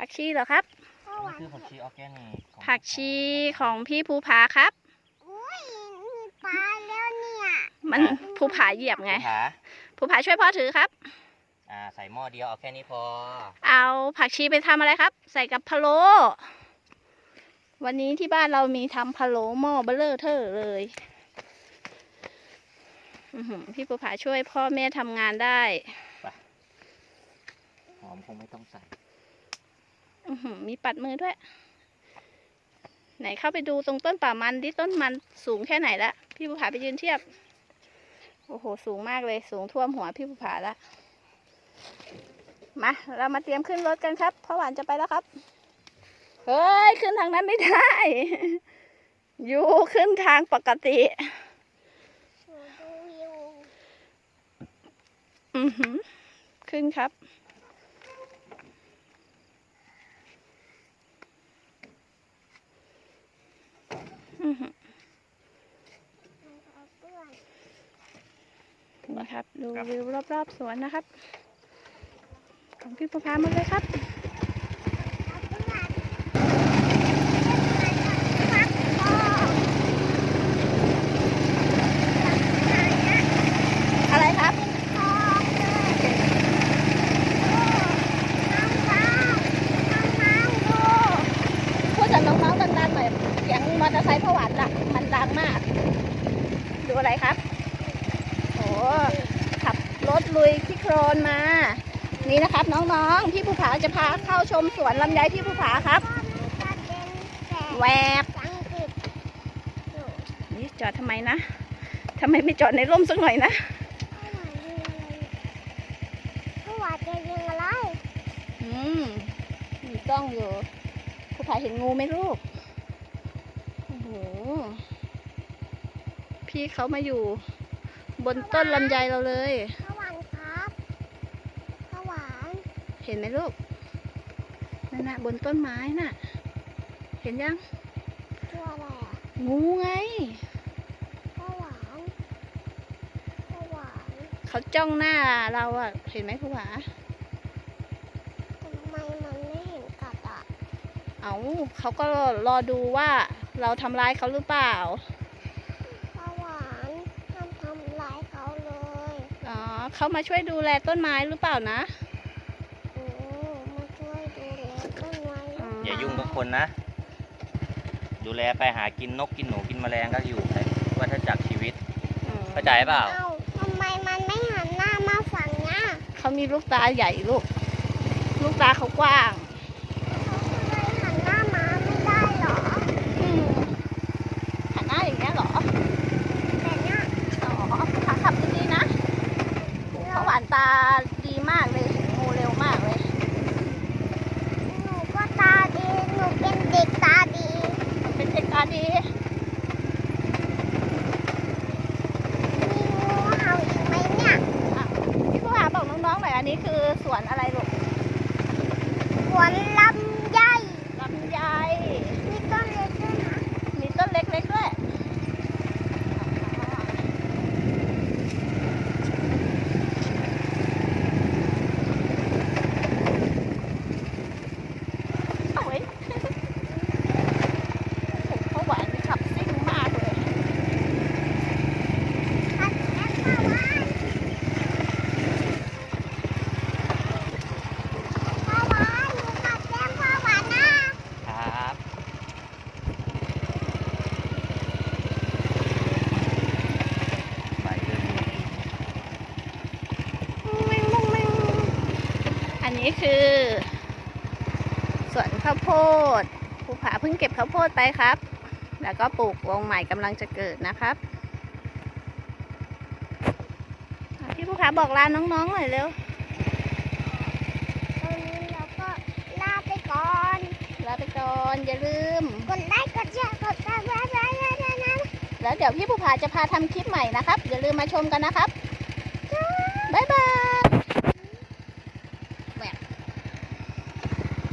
ผักชีเหรอครับพ่อหนี่วานคือผักชีออร์แกนิกของผักชีของพี่ภูผาครับ อุ้ยมีปลาแล้วเนี่ยมันภูผาเหยียบไง ขาภูผาช่วยพ่อถือครับ อ่าใส่หม้อเดียวเอาแค่นี้พอ เอาผักชีไปทำอะไรครับ ใส่กับพะโล้วันนี้ที่บ้านเรามีทำพะโล้หม้อเบลเลอร์เทอร์เลยอื้อหือพี่ภูผาช่วยพ่อแม่ทำงานได้ หอมคงไม่ต้องใส่อื้อหือ มีปัดมือด้วย ไหนเข้าไปดูตรงต้นป่ามันที่ต้นมันสูงแค่ไหนละพี่ภูผาไปยืนเทียบ โอ้โห สูงมากเลยสูงท่วมหัวพี่ภูผาละมา เรามาเตรียมขึ้นรถกันครับพ่อหวานจะไปแล้วครับ เฮ้ย ขึ้นทางนั้นไม่ได้ อยู่ขึ้นทางปกติหนูดูวิวอือหือขึ้นครับ อือหือ มั นเอาเปื้อนนะครับ ดูวิวรอบๆสวนนะครับ ของพี่ประพาหมาเลยครับ เอาเปื้อนฟักทอง อะไรครับ ทองเลยน้ำฟ้าน้ำน้ำดู พูดกับน้องๆดังๆหน่อยเสียงมอเตอร์ไซค์ผวานละ มันดังมาก ดูอะไรครับ โอ้ขับรถลุยที่โครนมา นี่นะครับน้องๆ พี่ภูผาจะพาเข้าชมสวนลำไยพี่ภูผาครับพ่อมันจะเป็นแสงแวบสังกฤษอยู่นี่จอดทำไมนะทำไมไม่จอดในร่มสักหน่อยนะพ่อหวานยิงอะไรพ่อหวานจะยิงอะไร อืม มีกล้องอยู่ภูผาเห็นงูไหมลูกโอ้โห พี่เขามาอยู่ บนต้นลำไยเราเลยพ่อหวานครับพ่อหวานเห็นไหมลูก นั่นน่ะบนต้นไม้น่ะ เห็นยัง ตัวอะไรอะงูไงพ่อหวานพ่อหวานเขาจ้องหน้าเราอะเห็นไหมภูผาทำไมมันไม่เห็นกัดอะเอาเขาก็รอดูว่าเราทำร้ายเขาหรือเปล่า เขามาช่วยดูแลต้นไม้หรือเปล่านะโอ้มาช่วยดูแลต้นไม้อ๋ออย่ายุ่งกับคนนะ ดูแลไปหากินนกกินหนูกินแมลงก็อยู่ไปวัฏจักรชีวิตอืมเข้าใจเปล่าเอ้าทำไมมันไม่หันหน้ามาฝั่งเนี้ยเขามีลูกตาใหญ่ลูก ลูกตาเขากว้าง เขาก็เลยหันหน้ามาไม่ได้เหรอ อืมหันหน้าอย่างเงี้ยเหรอ แต่เนี้ย อ๋อขาขับดีๆนะเขาหวานตาดีมากเลยเห็นงูเร็วมากเลย หนูก็ตาดี หนูเป็นเด็กตาดี เป็นเด็กตาดี มีงูเห่าอีกไหมเนี่ย พี่ผู้หาบอกน้องๆหน่อยอันนี้คือส วนอะไรลูก สวนลำไย ลำไย มีต้นเล็กด้วยนะ มีต้นเล็กๆด้วย เอาไว้เขาหวานขับซิ่งมากเลย พัดแอปมาไว้พ่อหวานหนูขับแจ้งพ่อหวานนะครับ ไปเดินดู มุ้งมิ้งมุ้งมิ้งอั นนี้คือสวนข้าวโพดภูผาเพิ่งเก็บข้าวโพดไปครับ แล้วก็ปลูกวงใหม่กำลังจะเกิดนะครับอะพี่ภูผาบอกลาน้องๆหน่อยเร็วตอนนี้เราก็ลาไปก่อนลาไปก่อนอย่าลืมกดไลค์กดแชร์กดซับสไครต์ด้วยนะแล้วเดี๋ยวพี่ภูผาจะพาทำคลิปใหม่นะครับ อย่าลืมมาชมกันนะครับบ๊ายบาย